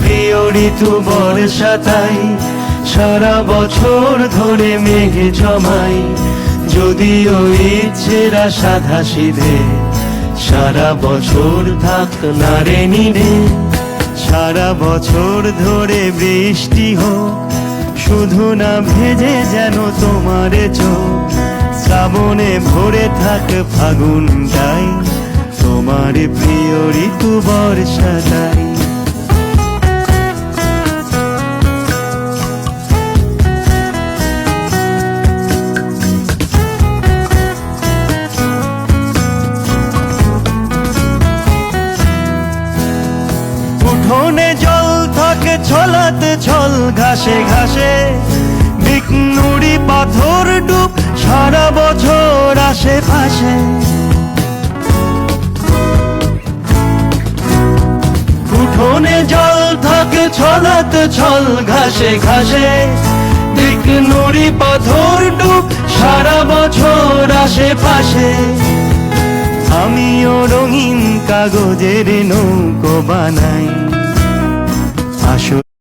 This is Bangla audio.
প্রিয় ঋতু বর্ষাতাই সারা বছর ধরে মেঘে জমাই। যদিও ইচ্ছেরা সাধা সিধে, সারা বছর থাক না রে নিরে সারা বছর ধরে বৃষ্টি হোক, শুধু না ভেজে যেন তোমার চোখ। শ্রাবণে ভরে থাক ফাগুন ফাগুনটাই তোমার প্রিয় ঋতু বর্ষাটাই উঠোনে জল থাকে ছলাতে ছল, ঘাসে ঘাসে। বিকনুড়ি পাথর ডুব সারা বছর আশেপাশে। উঠোনে জল থাকে ছলাতে ছল, ঘাসে ঘাসে। বিকনুড়ি পাথর ডুব সারা বছর আশেপাশে। আমিও রঙিন কাগজের নৌকো বানাই। нашего